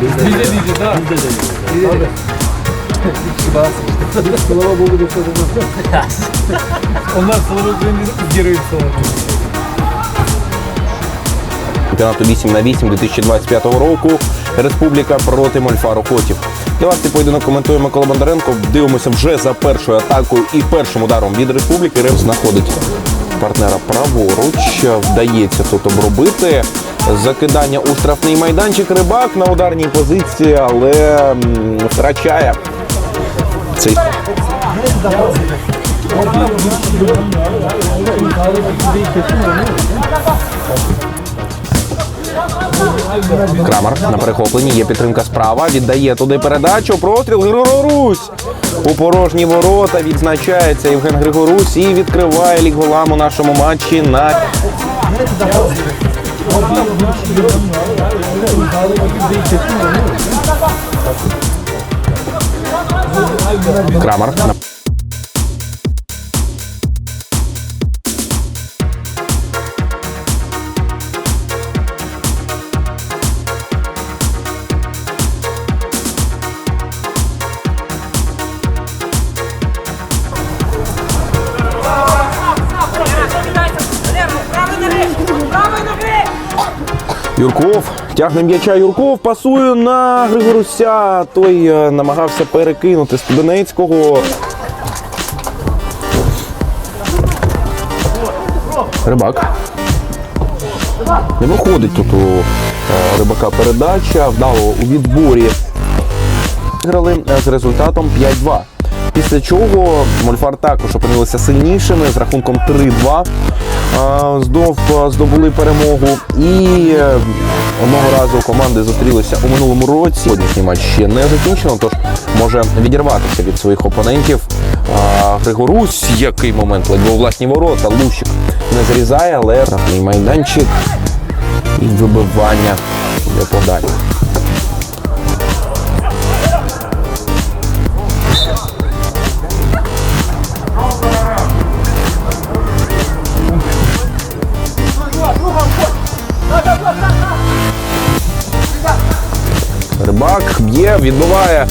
Bizde bizde да. Bizde de. Слава Богу, до цього. Onlar чемпіонату 8 на 8 2025 року. Республіка проти Мольфару Котів. Давай цей поєдинок коментує Микола Бондаренко. Дивимося вже за першою атакою і першим ударом від республіки. Рем знаходить партнера праворуч. Вдається тут обробити. Закидання у штрафний майданчик. Рибак на ударній позиції, але втрачає цей Крамер на перехопленні. Є підтримка справа. Віддає туди передачу. Простріл Григорусь. У порожні ворота відзначається Євген Григорусь і відкриває лік голам у нашому матчі на Крамер. на- Юрков тягне м'яча Юрков, пасує на Григоруся. Той е, намагався перекинути Студенецького. Рибак. Не виходить тут у е, рибака передача. Вдало у відборі. Виграли е, з результатом 5-2. Після чого Мольфар також опинилися сильнішими з рахунком 3-2. Е, Знов е, здобули перемогу. І е, одного разу команди зустрілися у минулому році. Сьогоднішній матч ще не закінчено, тож може відірватися від своїх опонентів. Григорусь, який момент ледве у власні ворота. Лущик не зрізає, але рафний майданчик і вибивання подалі. Б'є,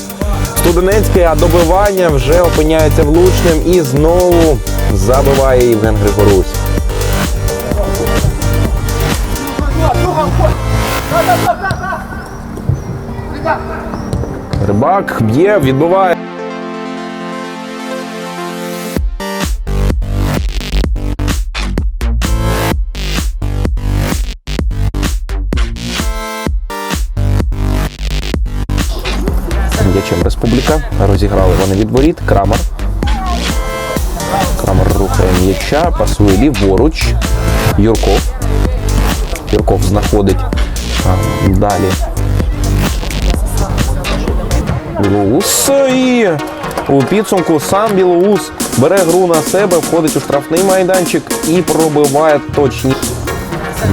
студенецьке, а добивання вже опиняється влучним і знову забиває Євген Григорусь. Рибак б'є, відбиває. М'ячем Республіка. Розіграли вони від воріт. Крамер. Крамер рухає м'яча, пасує ліворуч. Юрков. Юрков знаходить далі. Білоус. І у підсумку сам Білоус бере гру на себе, входить у штрафний майданчик і пробиває точні.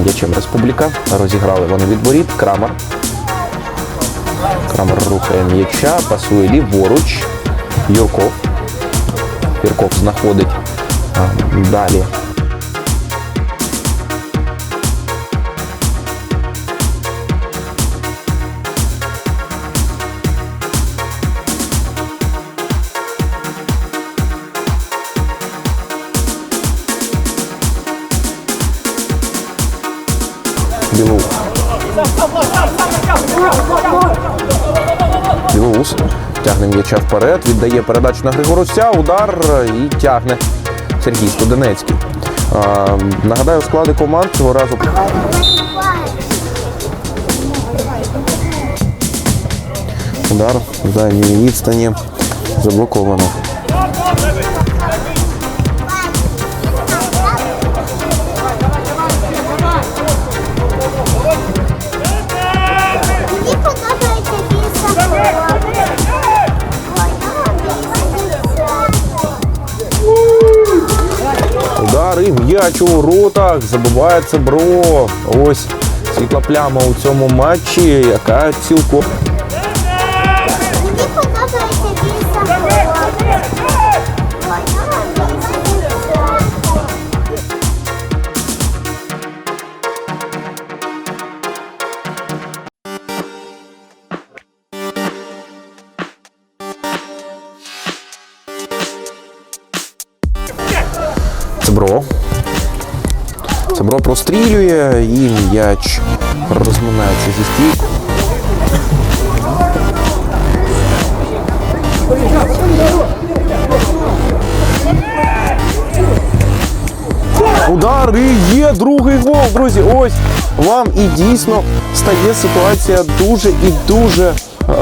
М'ячем Республіка. Розіграли вони від. Крамер. Крамер рухає м'яча, пасує ліворуч. Юрков. Юрков знаходить далі. Білоус. Білоус тягне м'яча вперед, віддає передачу на Григоруся, удар і тягне Сергій Студенецький. А, нагадаю, склади команд цього разу. Удар в дальній відстані заблоковано. М'яч у ротах, забиває Цебро. Ось світла пляма у цьому матчі, яка цілком. Цебро Цебро прострілює і м'яч розминається зі стійку. Удар і є другий гол, друзі. Ось вам і дійсно стає ситуація дуже і дуже е,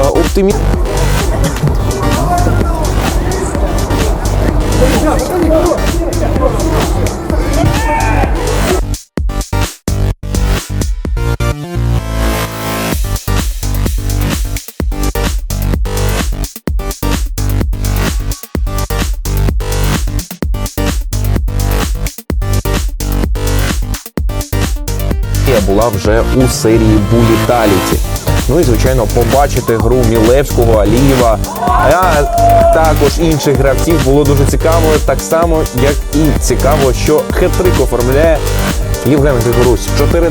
була вже у серії Буліталіті. Ну і звичайно, побачити гру Мілевського, Алієва, а також інших гравців було дуже цікаво, так само як і цікаво, що хет-трик оформляє Євген Григорусь. 4-2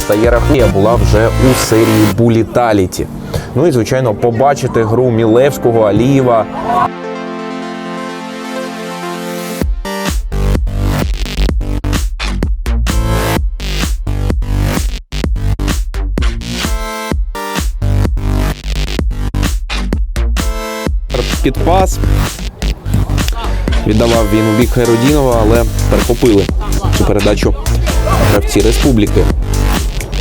стає рахунок. була вже у серії Буліталіті. Ну і звичайно, побачити гру Мілевського, Алієва. Під пас. Віддавав він у бік Геродінова, але перехопили цю передачу гравці республіки.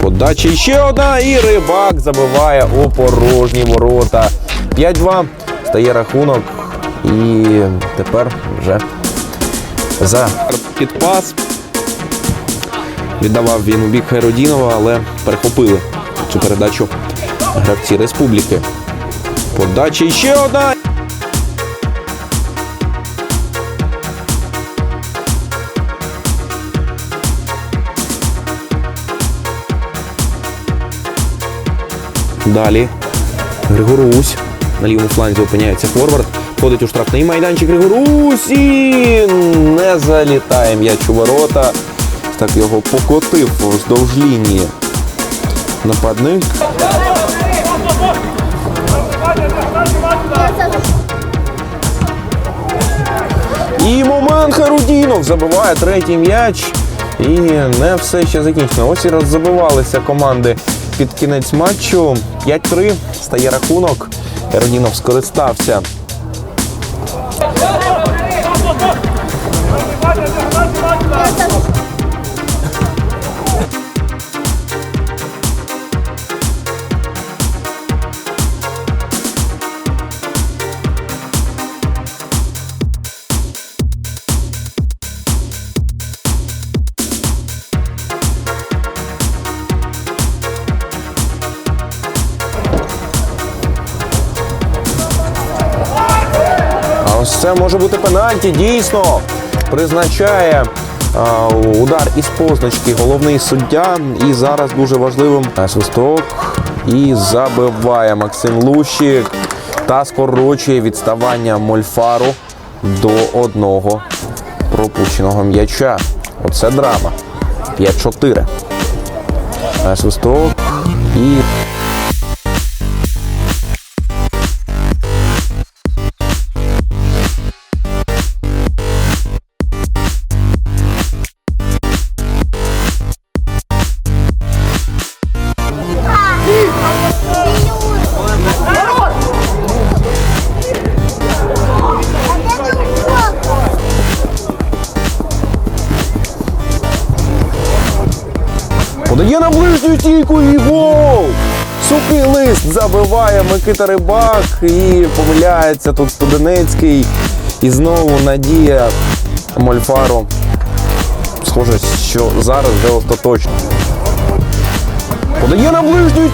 Подача ще одна, і рибак забиває у порожні ворота. 5-2 стає рахунок. І тепер вже за під пас. Віддавав він у бік Геродінова, але перехопили цю передачу гравці республіки. Подача ще одна. Далі Григорусь. На лівому фланзі опиняється форвард. Входить у штрафний майданчик Григорусь і не залітає м'яч у ворота. Так його покотив вздовж лінії. Нападник. І момент Харудінов забиває третій м'яч. І не все ще закінчено. Ось і роззабивалися команди під кінець матчу. 5-3 стає рахунок. Харудінов скористався. Це може бути пенальті. Дійсно призначає удар із позначки головний суддя. І зараз дуже важливим свисток. І забиває Максим Лущик та скорочує відставання Мольфару до одного пропущеного м'яча. Оце драма. 5-4. А Свисток і стійку і гол! Сухий лист забиває Микита Рибак і помиляється тут Студенецький. І знову надія Мольфару. Схоже, що зараз вже остаточно. Подає на ближню.